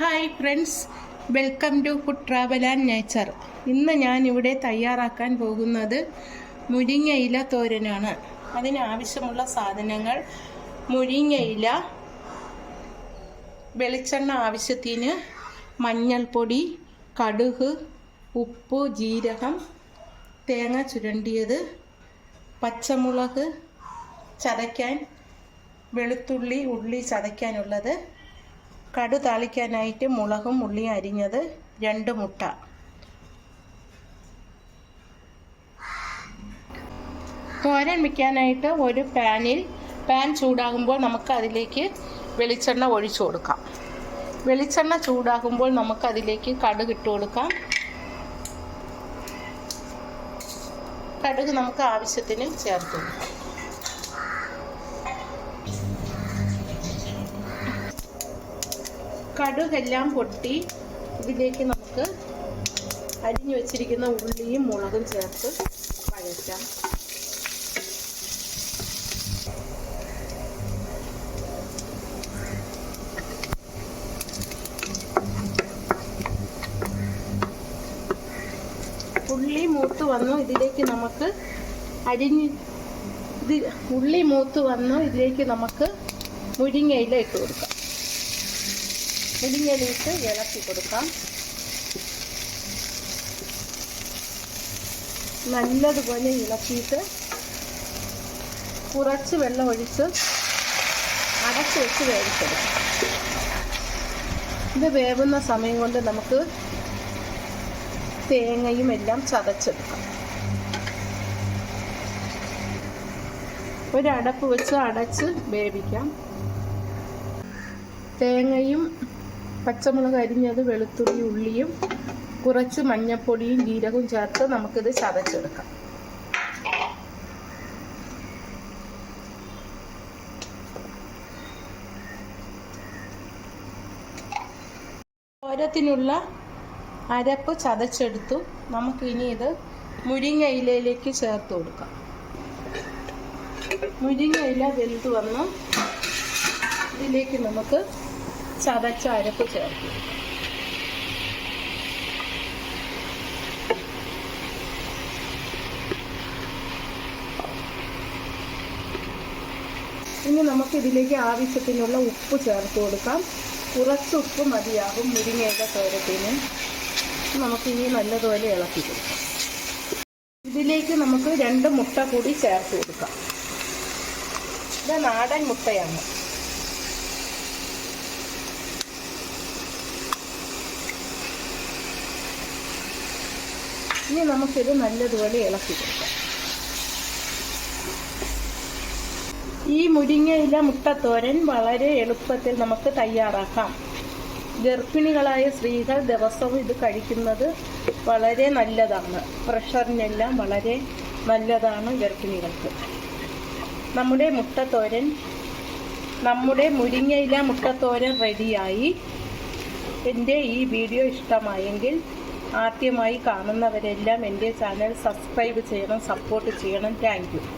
Hi friends. Welcome to food travel and nature. ഇന്ന് ഞാൻ ഇവിടെ തയ്യാറാക്കാൻ പോകുന്നത് മുരിങ്ങയില തോരനാണ്. അതിനാവശ്യമുള്ള സാധനങ്ങൾ മുരിങ്ങയില വെളിച്ചെണ്ണ ആവശ്യത്തിന് മഞ്ഞൾപ്പൊടി കടുക് ഉപ്പ് ജീരകം തേങ്ങ ചുരണ്ടിയത് പച്ചമുളക് ചതയ്ക്കാൻ വെളുത്തുള്ളി ഉള്ളി ചതയ്ക്കാനുള്ളത് കടു താളിക്കാനായിട്ട് മുളകും ഉള്ളിയും അരിഞ്ഞത് രണ്ട് മുട്ട. തോരൻ വയ്ക്കാനായിട്ട് ഒരു പാനിൽ പാൻ ചൂടാകുമ്പോൾ നമുക്ക് അതിലേക്ക് വെളിച്ചെണ്ണ ഒഴിച്ചു കൊടുക്കാം. വെളിച്ചെണ്ണ ചൂടാകുമ്പോൾ നമുക്ക് അതിലേക്ക് കടുക് ഇട്ട് കൊടുക്കാം. കടുക് നമുക്ക് ആവശ്യത്തിന് ചേർത്ത് കൊടുക്കാം. കടുകെല്ലാം പൊട്ടി. ഇതിലേക്ക് നമുക്ക് അരിഞ്ഞു വെച്ചിരിക്കുന്ന ഉള്ളിയും മുളകും ചേർത്ത് വഴറ്റാം. ഉള്ളി മൂത്ത് വന്നു. ഇതിലേക്ക് നമുക്ക് അരിഞ്ഞ് ഇത് ഉള്ളി മൂത്ത് വന്നു. ഇതിലേക്ക് നമുക്ക് മുരിങ്ങയില ഇട്ട് കൊടുക്കാം. മുരിങ്ങയിലിട്ട് ഇളക്കി കൊടുക്കാം. നല്ലതുപോലെ ഇളക്കിയിട്ട് കുറച്ച് വെള്ളം ഒഴിച്ച് അടച്ച് വെച്ച് വേവിച്ചെടുക്കാം. ഇത് വേവുന്ന സമയം കൊണ്ട് നമുക്ക് തേങ്ങയും എല്ലാം ചതച്ചെടുക്കാം. ഒരടപ്പ് വെച്ച് അടച്ച് വേവിക്കാം. തേങ്ങയും പച്ചമുളക് അരിഞ്ഞത് വെളുത്തുള്ളി ഉള്ളിയും കുറച്ച് മഞ്ഞപ്പൊടിയും ജീരകവും ചേർത്ത് നമുക്കിത് ചതച്ചെടുക്കാം. ഓരത്തിനുള്ള അരപ്പ് ചതച്ചെടുത്തു. നമുക്കിനി ഇത് മുരിങ്ങ ഇലയിലേക്ക് ചേർത്ത് കൊടുക്കാം. മുരിങ്ങ ഇല വെന്ത് വന്ന് ഇതിലേക്ക് നമുക്ക് ചതച്ച അരപ്പ് ചേർക്കും. ഇനി നമുക്ക് ഇതിലേക്ക് ആവശ്യത്തിനുള്ള ഉപ്പ് ചേർത്ത് കൊടുക്കാം. കുറച്ച് ഉപ്പ് മതിയാകും മുരിങ്ങയുടെ തോരത്തിന്. നമുക്ക് ഇനി നല്ലതുപോലെ ഇളക്കി കൊടുക്കാം. ഇതിലേക്ക് നമുക്ക് രണ്ട് മുട്ട കൂടി ചേർത്ത് കൊടുക്കാം. ഇത് നാടൻ മുട്ടയാണ്. ഇനി നമുക്കിത് നല്ലതുപോലെ ഇളക്കി കൊടുക്കാം. ഈ മുരിങ്ങയില മുട്ടത്തോരൻ വളരെ എളുപ്പത്തിൽ നമുക്ക് തയ്യാറാക്കാം. ഗർഭിണികളായ സ്ത്രീകൾ ദിവസവും ഇത് കഴിക്കുന്നത് വളരെ നല്ലതാണ്. പ്രഷറിനെല്ലാം വളരെ നല്ലതാണ് ഗർഭിണികൾക്ക്. നമ്മുടെ മുട്ടത്തോരൻ നമ്മുടെ മുരിങ്ങയില മുട്ടത്തോരൻ റെഡിയായി എന്റെ ഈ വീഡിയോ ഇഷ്ടമായെങ്കിൽ ആദ്യമായി കാണുന്നവരെല്ലാം എന്റെ ചാനൽ സബ്സ്ക്രൈബ് ചെയ്യണം സപ്പോർട്ട് ചെയ്യണം. താങ്ക്